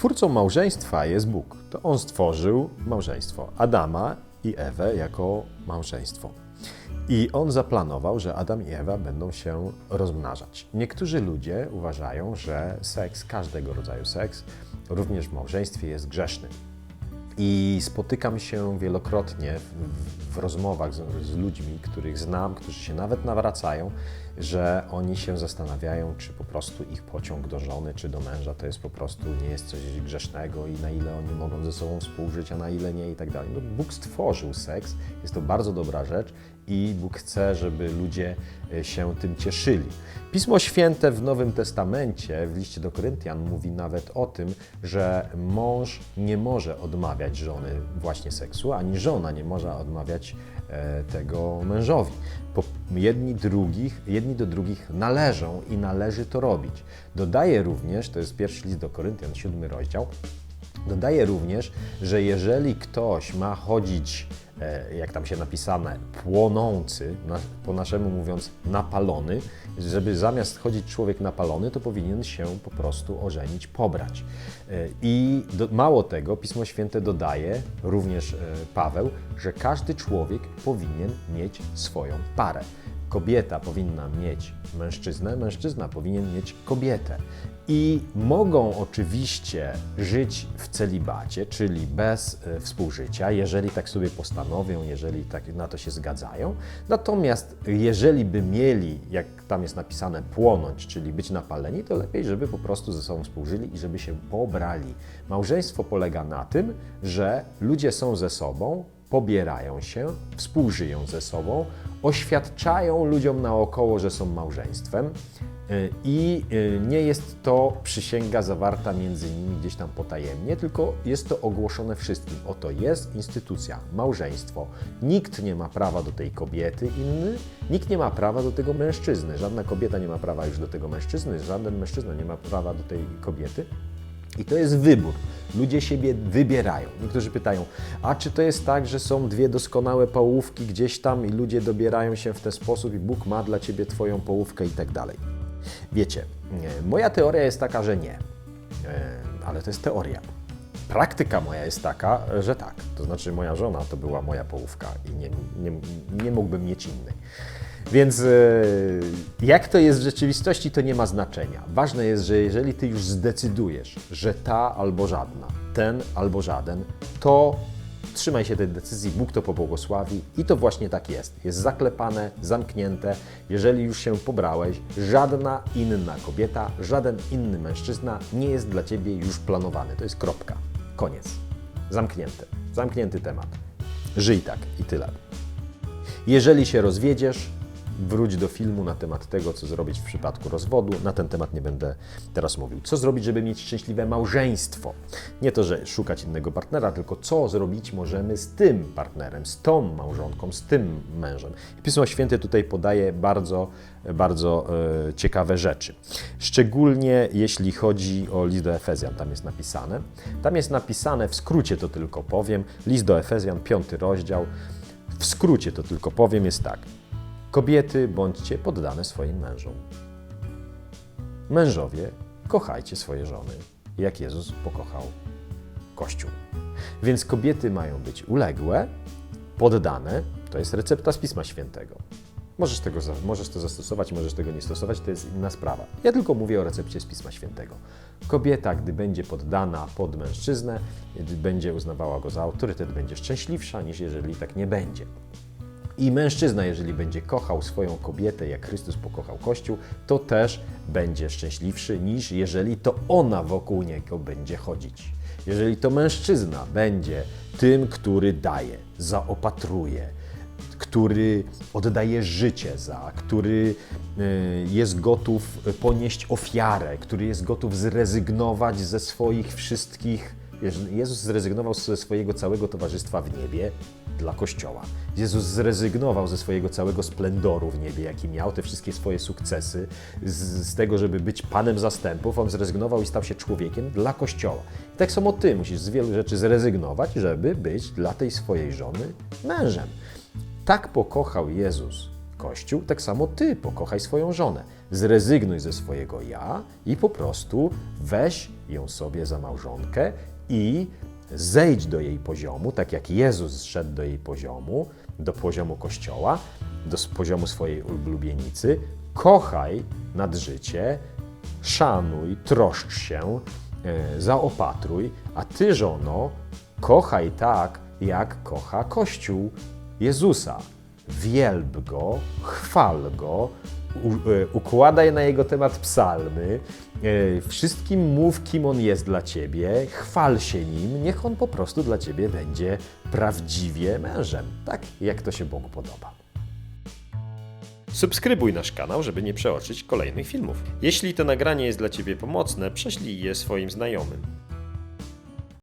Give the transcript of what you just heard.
Stwórcą małżeństwa jest Bóg. To On stworzył małżeństwo Adama i Ewę jako małżeństwo. I on zaplanował, że Adam i Ewa będą się rozmnażać. Niektórzy ludzie uważają, że seks, każdego rodzaju seks, również w małżeństwie jest grzeszny. I spotykam się wielokrotnie w, w rozmowach z, z ludźmi, których znam, którzy się nawet nawracają, że oni się zastanawiają, czy po prostu ich pociąg do żony czy do męża to jest po prostu nie jest coś grzesznego i na ile oni mogą ze sobą współżyć, a na ile nie i tak dalej. No, Bóg stworzył seks, jest to bardzo dobra rzecz i Bóg chce, żeby ludzie e, się tym cieszyli. Pismo Święte w Nowym Testamencie, w liście do Koryntian, mówi nawet o tym, że mąż nie może odmawiać żony właśnie seksu, ani żona nie może odmawiać e, tego mężowi. Jedni, drugich, jedni do drugich należą i należy to robić. Dodaje również, to jest pierwszy list do Koryntian, siódmy rozdział, Dodaje również, że jeżeli ktoś ma chodzić, jak tam się napisane, płonący, po naszemu mówiąc napalony, żeby zamiast chodzić człowiek napalony, to powinien się po prostu ożenić, pobrać. E, I do, mało tego, Pismo Święte dodaje, również e, Paweł, że każdy człowiek powinien mieć swoją parę. Kobieta powinna mieć mężczyznę, mężczyzna powinien mieć kobietę. I mogą oczywiście żyć w celibacie, czyli bez e, współżycia, jeżeli tak sobie postanowią, jeżeli tak na to się zgadzają. Natomiast jeżeli by mieli, jak tam jest napisane, płonąć, czyli być napaleni, to lepiej, żeby po prostu ze sobą współżyli i żeby się pobrali. Małżeństwo polega na tym, że ludzie są ze sobą, pobierają się, współżyją ze sobą, oświadczają ludziom naokoło, że są małżeństwem y, i y, nie jest to przysięga zawarta między nimi gdzieś tam potajemnie, tylko jest to ogłoszone wszystkim. Oto jest instytucja, małżeństwo. Nikt nie ma prawa do tej kobiety inny, nikt nie ma prawa do tego mężczyzny. Żadna kobieta nie ma prawa już do tego mężczyzny, żaden mężczyzna nie ma prawa do tej kobiety. I to jest wybór. Ludzie siebie wybierają. Niektórzy pytają, a czy to jest tak, że są dwie doskonałe połówki gdzieś tam i ludzie dobierają się w ten sposób i Bóg ma dla ciebie twoją połówkę i tak dalej. Wiecie, moja teoria jest taka, że nie. E, ale to jest teoria. Praktyka moja jest taka, że tak. To znaczy moja żona to była moja połówka i nie, nie, nie mógłbym mieć innej. Więc e, jak to jest w rzeczywistości, to nie ma znaczenia. Ważne jest, że jeżeli ty już zdecydujesz, że ta albo żadna, ten albo żaden, to trzymaj się tej decyzji, Bóg to pobłogosławi i to właśnie tak jest. Jest zaklepane, zamknięte. Jeżeli już się pobrałeś, żadna inna kobieta, żaden inny mężczyzna nie jest dla ciebie już planowany. To jest kropka. Koniec. Zamknięte. Zamknięty temat. Żyj tak i tyle. Jeżeli się rozwiedziesz, wróć do filmu na temat tego, co zrobić w przypadku rozwodu. Na ten temat nie będę teraz mówił. Co zrobić, żeby mieć szczęśliwe małżeństwo? Nie to, że szukać innego partnera, tylko co zrobić możemy z tym partnerem, z tą małżonką, z tym mężem. Pismo Święte tutaj podaje bardzo, bardzo e, ciekawe rzeczy. Szczególnie jeśli chodzi o list do Efezjan, tam jest napisane. Tam jest napisane, w skrócie to tylko powiem, list do Efezjan, piąty rozdział. W skrócie to tylko powiem, jest tak. Kobiety, bądźcie poddane swoim mężom. Mężowie, kochajcie swoje żony, jak Jezus pokochał Kościół. Więc kobiety mają być uległe, poddane, to jest recepta z Pisma Świętego. Możesz, tego, możesz to zastosować, możesz tego nie stosować, to jest inna sprawa. Ja tylko mówię o recepcie z Pisma Świętego. Kobieta, gdy będzie poddana pod mężczyznę, będzie uznawała go za autorytet, będzie szczęśliwsza niż jeżeli tak nie będzie. I mężczyzna, jeżeli będzie kochał swoją kobietę, jak Chrystus pokochał Kościół, to też będzie szczęśliwszy niż jeżeli to ona wokół niego będzie chodzić. Jeżeli to mężczyzna będzie tym, który daje, zaopatruje, który oddaje życie za, który e, jest gotów ponieść ofiarę, który jest gotów zrezygnować ze swoich wszystkich. Jezus zrezygnował ze swojego całego towarzystwa w niebie dla Kościoła. Jezus zrezygnował ze swojego całego splendoru w niebie, jaki miał, te wszystkie swoje sukcesy, z, z tego, żeby być Panem zastępów, On zrezygnował i stał się człowiekiem dla Kościoła. I tak samo Ty musisz z wielu rzeczy zrezygnować, żeby być dla tej swojej żony mężem. Tak pokochał Jezus Kościół, tak samo ty pokochaj swoją żonę. Zrezygnuj ze swojego ja i po prostu weź ją sobie za małżonkę i zejdź do jej poziomu, tak jak Jezus zszedł do jej poziomu, do poziomu Kościoła, do poziomu swojej ulubienicy. Kochaj nad życie, szanuj, troszcz się, e, zaopatruj, a ty, żono, kochaj tak, jak kocha Kościół Jezusa. Wielb go, chwal go, e, układaj na jego temat psalmy, e, wszystkim mów, kim on jest dla ciebie, chwal się nim, niech on po prostu dla ciebie będzie prawdziwie mężem, tak jak to się Bogu podoba. Subskrybuj nasz kanał, żeby nie przeoczyć kolejnych filmów. Jeśli to nagranie jest dla Ciebie pomocne, prześlij je swoim znajomym.